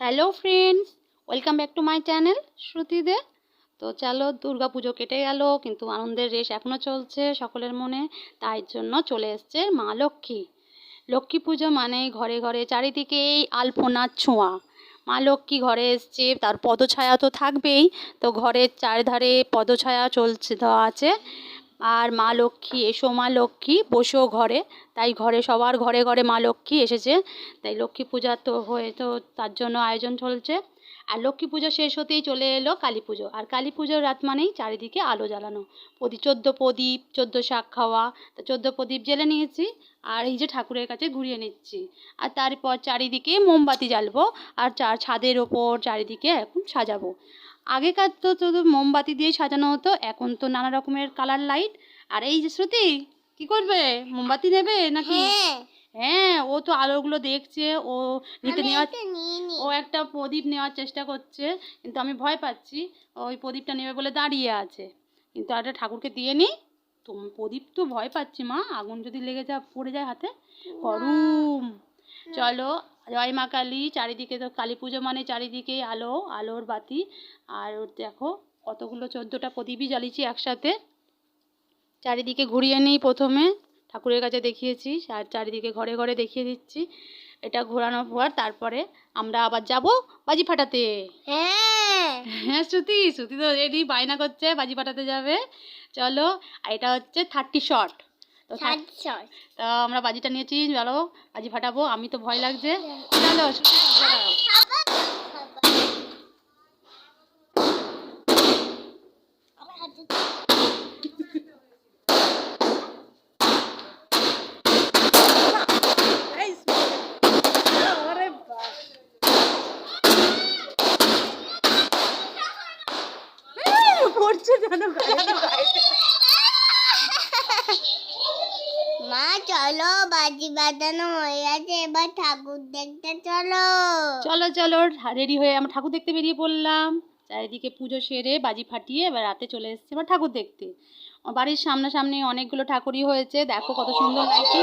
Hello friends welcome back to my channel শ্রুতিদে তো চলো দুর্গা পুজো কেটে গেল, কিন্তু আনন্দের রেশ এখনও চলছে সকলের মনে, তাই জন্য চলে এসছে মা লক্ষ্মী। লক্ষ্মী পুজো মানে ঘরে ঘরে চারিদিকেই আলপনার ছোঁয়া। মা লক্ষ্মী ঘরে এসছে, তার পদছায়া তো থাকবেই, তো ঘরের চারধারে পদছায়া চলছে, দেওয়া আছে। আর মা লক্ষ্মী, এসো মা লক্ষ্মী, বসো ঘরে। তাই ঘরে, সবার ঘরে ঘরে মা লক্ষ্মী এসেছে। তাই লক্ষ্মী পূজা তো হয়ে, তো তার জন্য আয়োজন চলছে। আর লক্ষ্মী পুজো শেষ হতেই চলে এলো কালী পুজো। আর কালী পুজোর রাত মানেই চারিদিকে আলো জ্বালানো। প্রদীপ, চোদ্দ প্রদীপ, চোদ্দ শাক খাওয়া। তা চোদ্দ প্রদীপ জেলে নিয়েছি আর এই যে ঠাকুরের কাছে ঘুরিয়ে নিচ্ছি। আর তারপর চারিদিকে মোমবাতি জ্বালবো আর চার ছাদের ওপর চারিদিকে এখন সাজাবো। আগেকার তো শুধু মোমবাতি দিয়ে সাজানো হতো এখন তো নানা রকমের কালার লাইট। আর এই যে শ্রুতি কি করবে? মোমবাতি নেবে নাকি? হ্যাঁ। হ্যাঁ ও তো আলোগুলো দেখছে ও নিতে নেওয়ার ও একটা প্রদীপ নেওয়ার চেষ্টা করছে কিন্তু আমি ভয় পাচ্ছি ওই প্রদীপটা নেবে বলে দাঁড়িয়ে আছে। কিন্তু একটা ঠাকুরকে দিয়ে নি। তো প্রদীপ তো ভয় পাচ্ছি মা আগুন যদি লেগে যা পড়ে যায় হাতে। গরম। চলো জয় মা কালী চারিদিকে তো কালী পুজো মানে চারিদিকে আলো আলোর বাতি। আর দেখো কতগুলো চোদ্দোটা প্রদীপই জ্বালিয়েছি একসাথে। চারিদিকে ঘুরিয়ে নিই প্রথমে ঠাকুরের কাছে দেখিয়েছি আর চারিদিকে ঘরে ঘরে দেখিয়ে দিচ্ছি। এটা ঘোরানোর পর তারপরে আমরা আবার যাব বাজি ফাটাতে হ্যাঁ। হ্যাঁ শ্রুতি শ্রুতি তো রেডি বায়না করছে বাজি ফাটাতে যাবে। চলো আর এটা হচ্ছে থার্টি শট তো তো আমরা বাজিটা নিয়েছি চলো বাজি ফাটাবো আমি তো ভয় লাগছে। চলো শ্রুতি ফাটাও। আমার হাতে মা চলো বাজি বাজানো হয়ে গেছে। এবার ঠাকুর দেখতে চলো। চলো চলো রেডি হয়ে আমরা ঠাকুর দেখতে বেরিয়ে পড়লাম। চারিদিকে পুজো সেরে বাজি ফাটিয়ে এবার রাতে চলে এসেছে এবার ঠাকুর দেখতে। বাড়ির সামনাসামনি অনেকগুলো ঠাকুরই হয়েছে। দেখো কত সুন্দর লাগছে।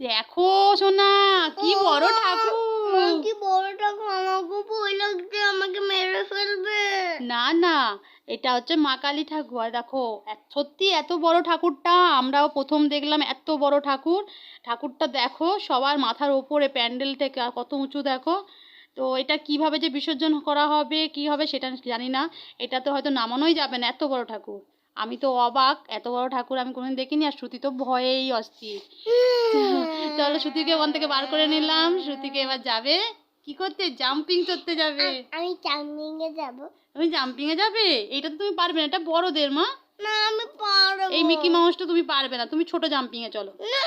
দেখো সোনা কি বড় ঠাকুর। কি বড় এটা হচ্ছে মা কালী ঠাকুর। আর দেখো সত্যি এত বড় ঠাকুরটা আমরাও প্রথম দেখলাম এত বড় ঠাকুর। ঠাকুরটা দেখো সবার মাথার ওপরে প্যান্ডেল থেকে আর কত উঁচু দেখো। তো এটা কীভাবে যে বিসর্জন করা হবে কি হবে সেটা জানি না। এটা তো হয়তো নামানোই যাবে না এত বড় ঠাকুর। আমি তো অবাক এত বড় ঠাকুর আমি কোনোদিন দেখিনি আর শ্রুতি তো ভয়েই অস্থির। চলো শ্রুতিকে ওখান থেকে বার করে নিলাম। শ্রুতিকে এবার যাবে। কি করতে? জাম্পিং করতে যাবে। আমি জাম্পিং এ যাব। তুমি জাম্পিং এ যাবে? এটা তো তুমি পারবে না এটা বড়দের মা। না আমি পারব। এই মিকি মাউসটা তুমি পারবে না তুমি ছোট জাম্পিং এ চলো। না।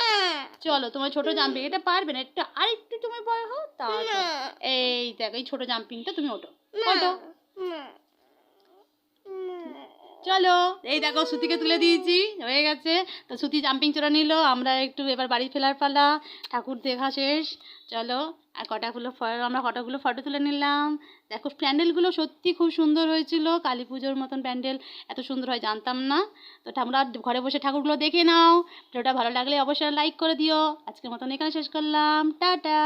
চলো তোমার ছোট জাম্পিং এটা পারবে না একটু আরেকটু তুমি বড় হও তাহলে এই দেখো এই ছোট জাম্পিংটা তুমি ওঠো ওঠো চলো। এই দেখো, সুতিকে তুলে দিয়েছি, হয়ে গেছে। তো সুতি জাম্পিং চড়া নিল, আমরা একটু এবার বাড়ি ফেরার পালা। ঠাকুর দেখা শেষ। চলো, আর কটাগুলো আমরা কটাগুলো ফটো তুলে নিলাম। দেখো প্যান্ডেলগুলো সত্যি খুব সুন্দর হয়েছিল। কালী পুজোর মতন প্যান্ডেল এত সুন্দর হয়, জানতাম না। তো আমরা ঘরে বসে ঠাকুরগুলো দেখে নাও। ভিডিওটা ভালো লাগলে অবশ্যই লাইক করে দিও। আজকের মতন এখানে শেষ করলাম। টাটা।